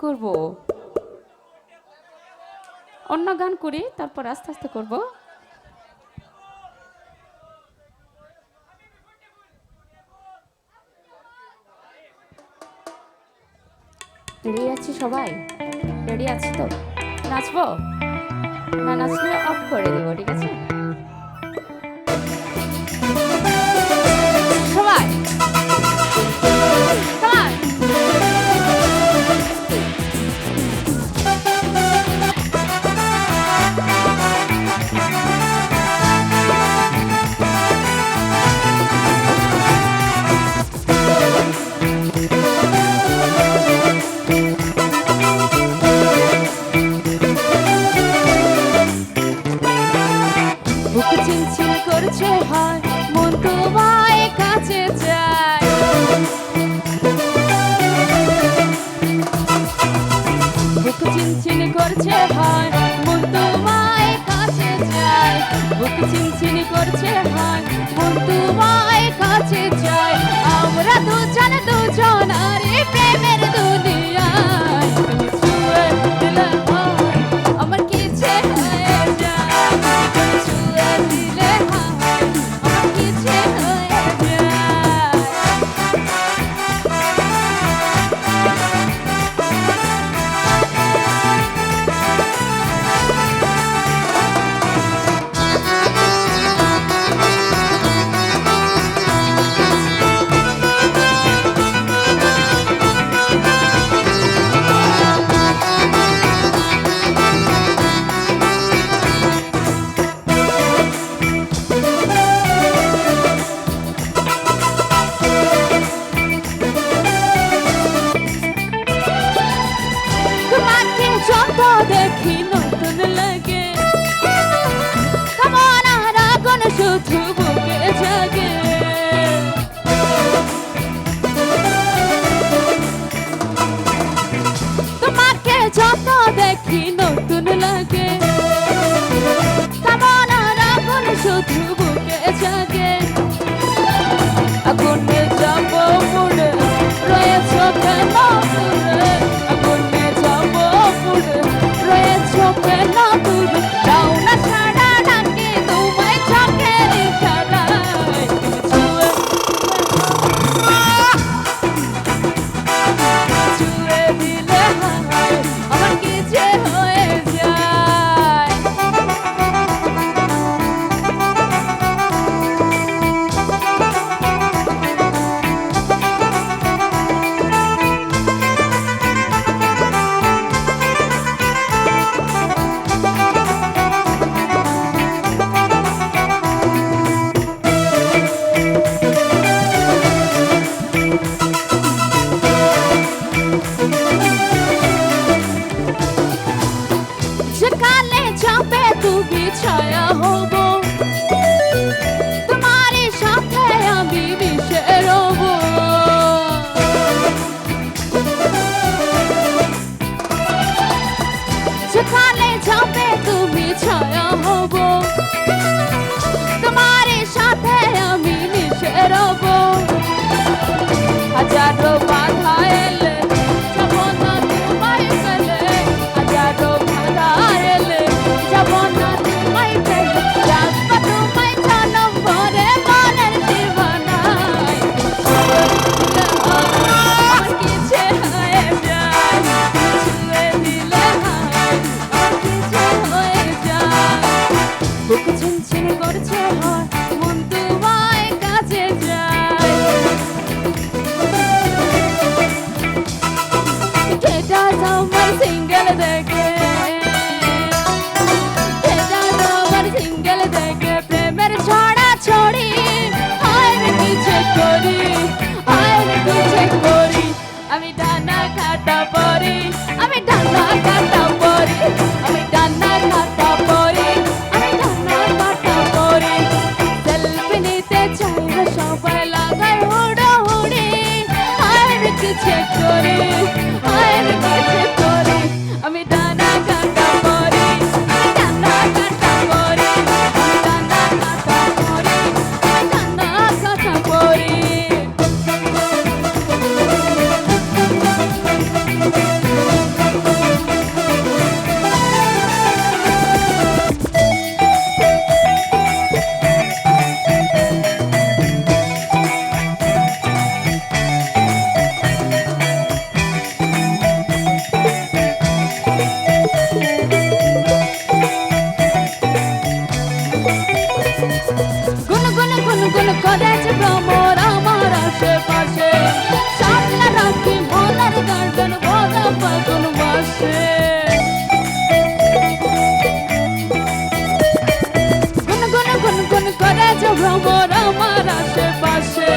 করব? অন্য গান করি, তারপর আস্তে আস্তে করব। রেডি আছি সবাই? রেডি আছি তো? নাচবো? না, নাচলে অফ করে দেবো, ঠিক আছে? কাছে হয়, মন তোমায় কাছে যায় বুক চিনচিন করছে হয়, মন তোমায় আমরা দুজন দুজন ছায়া ছিনছিন করছে আয়োজন করেছে ভ্রমর আমার আশেপাশে। সামনে রাখি মনার গার্ডেন বোঝা ফাগুন বাসে। গুনগুন গুনগুন করেছে ভ্রমর আমার আশেপাশে।